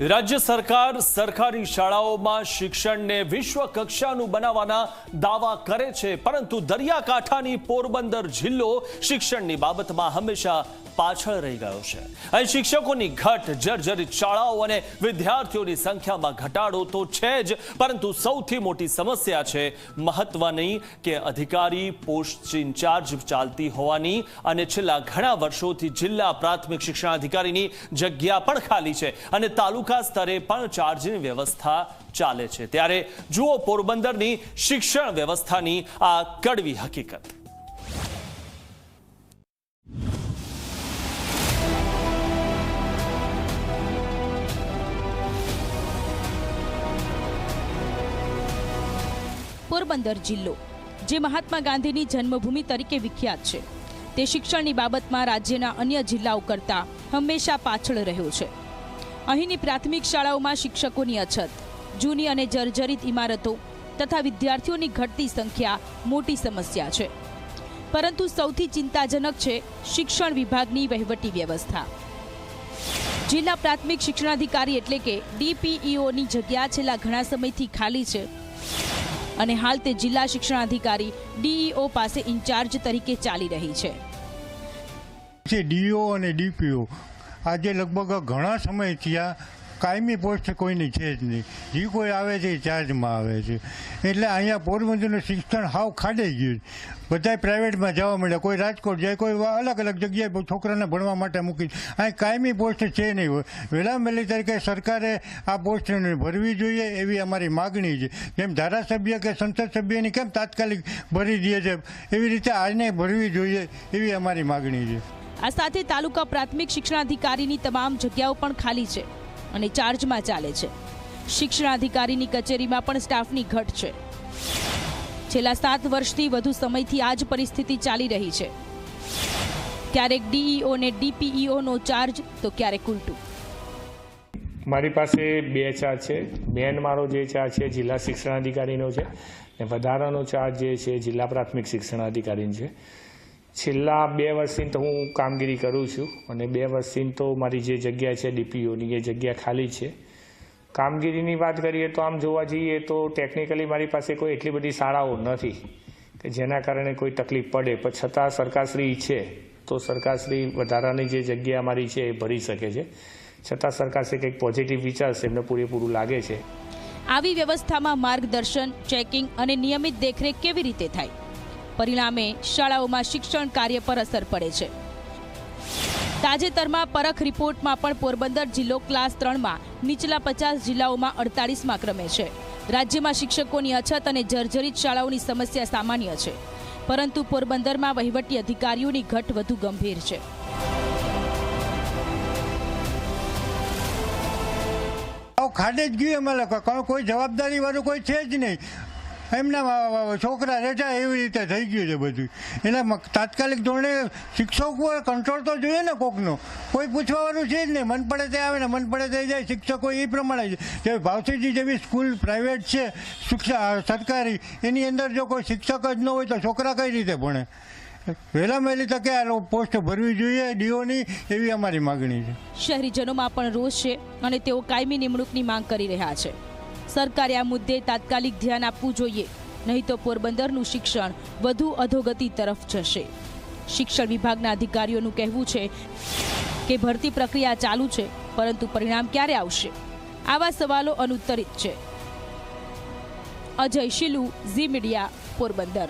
રાજ્ય સરકાર સરકારી શાળાઓમાં શિક્ષણને વિશ્વ કક્ષાનું બનાવવાના દાવા કરે છે, પરંતુ દરિયાકાંઠાની પોરબંદર જિલ્લો શિક્ષણની બાબતમાં હંમેશા પાછળ રહી ગયો છે. અહીં શિક્ષકોની ઘટ, જર્જરિત શાળાઓ અને વિદ્યાર્થીઓની સંખ્યામાં ઘટાડો તો છે જ, પરંતુ સૌથી મોટી સમસ્યા છે મહત્વની કે અધિકારી પોસ્ટ ઇન્ચાર્જ ચાલતી હોવાની અને છેલ્લા ઘણા વર્ષોથી જિલ્લા પ્રાથમિક શિક્ષણાધિકારીની જગ્યા પણ ખાલી છે અને તાલુકા સ્તરે પણ ચાર્જની વ્યવસ્થા ચાલે છે. ત્યારે જુઓ પોરબંદરની શિક્ષણ વ્યવસ્થાની આ કડવી હકીકત. પોરબંદર જિલ્લો, જે મહાત્મા ગાંધીની જન્મભૂમિ તરીકે વિખ્યાત છે. તે શિક્ષણની બાબતમાં રાજ્યના અન્ય જિલ્લાઓ કરતાં હંમેશા પાછળ રહ્યો છે. અહીંની પ્રાથમિક શાળાઓમાં શિક્ષકોની અછત, જૂની અને જર્જરિત ઇમારતો તથા વિદ્યાર્થીઓની ઘટતી સંખ્યા મોટી સમસ્યા છે. પરંતુ સૌથી ચિંતાજનક છે શિક્ષણ વિભાગની વહીવટી વ્યવસ્થા. જિલ્લા પ્રાથમિક શિક્ષણાધિકારી એટલે કે ડીપીઈઓની જગ્યા છેલ્લા ઘણા સમયથી ખાલી છે અને હાલ તે જિલ્લા શિક્ષણાધિકારી ડીઈઓ પાસે ઇન્ચાર્જ તરીકે ચાલી રહી છે. ડીઓ અને ડીપીઓ આજે લગભગ ઘણા સમય થયા કાયમી પોસ્ટ કોઈની છે જ નહીં. જે કોઈ આવે છે એ ચાર્જમાં આવે છે. એટલે અહીંયા પોરબંદરનું શિક્ષણ હાવ ખાડાઈ ગયું. બધા પ્રાઇવેટમાં જવા મળ્યા કોઈ રાજકોટ જાય, કોઈ અલગ અલગ જગ્યાએ છોકરાને ભણવા માટે મૂકી. અહીં કાયમી પોસ્ટ છે નહીં. વહેલા વહેલી તરીકે સરકારે આ પોસ્ટને ભરવી જોઈએ એવી અમારી માગણી છે. જેમ ધારાસભ્ય કે સંસદ સભ્યની કેમ તાત્કાલિક ભરી દે છે? એવી રીતે આજને ભરવી જોઈએ એવી અમારી માગણી છે. આ સાથે તાલુકા પ્રાથમિક શિક્ષણાધિકારીની તમામ જગ્યાઓ પણ ખાલી છે અને ચાર્જમાં ચાલે છે. શિક્ષણાધિકારીની કચેરીમાં પણ સ્ટાફની ઘટ છે. છેલ્લા સાત વર્ષથી વધુ સમયથી આ જ પરિસ્થિતિ ચાલી રહી છે. ક્યારેક ડીઈઓ ને ડીપીઈઓનો ચાર્જ તો ક્યારેક ઉલટું. મારી પાસે બે ચાર્જ છે. બેન મારો જે ચાર્જ છે જિલ્લા શિક્ષણાધિકારીનો છે ને વધારાનો ચાર્જ જે છે જિલ્લા પ્રાથમિક શિક્ષણાધિકારીનો છે. છેલ્લા બે વર્ષથી તો હું કામગીરી કરું છું અને બે વર્ષથી તો મારી જે જગ્યા છે, ડીપીઓની, એ જગ્યા ખાલી છે. કામગીરીની વાત કરીએ તો આમ જોવા જઈએ તો ટેકનિકલી મારી પાસે કોઈ એટલી બધી શાળાઓ નથી કે જેના કારણે કોઈ તકલીફ પડે. પણ છતાં સરકારશ્રી ઈચ્છે તો સરકારશ્રી વધારાની જે જગ્યા મારી છે એ ભરી શકે છે. છતાં સરકારશ્રી કંઈક પોઝિટિવ વિચારશે, એમને પૂરેપૂરું લાગે છે. આવી વ્યવસ્થામાં માર્ગદર્શન, ચેકિંગ અને નિયમિત દેખરેખ કેવી રીતે થાય? પરિણામે શાળાઓમાં શિક્ષણ કાર્ય પર અસર પડે છે. તાજેતરમાં પરખ રિપોર્ટમાં પણ પોરબંદર જિલ્લો ક્લાસ ત્રણમાં નીચલા પચાસ જિલ્લાઓમાં અડતાલીસમાં ક્રમે છે. રાજ્યમાં શિક્ષકોની અછત અને જર્જરિત શાળાઓની સમસ્યા સામાન્ય છે. પરંતુ પોરબંદરમાં વહીવટી અધિકારીઓની ઘટ વધુ ગંભીર છે. ખાડે જ ગયું અમે લોકો. કોઈ જવાબદારી વાળું કોઈ છે જ નહીં. એમના છોકરા રહેતા એવી રીતે થઈ ગયું છે બધું. એટલે તાત્કાલિક ધોરણે શિક્ષકો કંટ્રોલ તો જોઈએ ને કોકનો. કોઈ પૂછવાવાળું છે જ નહીં. મન પડે તે આવે ને મન પડે તે જાય. શિક્ષકો એ પ્રમાણે જે. ભાવસીજી જેવી સ્કૂલ પ્રાઇવેટ છે, શિક્ષા સરકારી, એની અંદર જો કોઈ શિક્ષક જ ન હોય તો છોકરા કઈ રીતે ભણે? વહેલા વહેલી તકે આ પોસ્ટ ભરવી જોઈએ ડીઓની એવી અમારી માગણી છે. શહેરીજનોમાં પણ રોષ છે અને તેઓ કાયમી નિમણૂકની માંગ કરી રહ્યા છે. સરકારે આ મુદ્દે તાત્કાલિક ધ્યાન આપવું જોઈએ. નહીં તો પોરબંદરનું શિક્ષણ વધુ અધોગતિ તરફ જશે. શિક્ષણ વિભાગના અધિકારીઓનું કહેવું છે કે ભરતી પ્રક્રિયા ચાલુ છે, પરંતુ પરિણામ ક્યારે આવશે? આવા સવાલો અનુત્તરિત છે. Ajay Shilu, Zee media, Porbandar.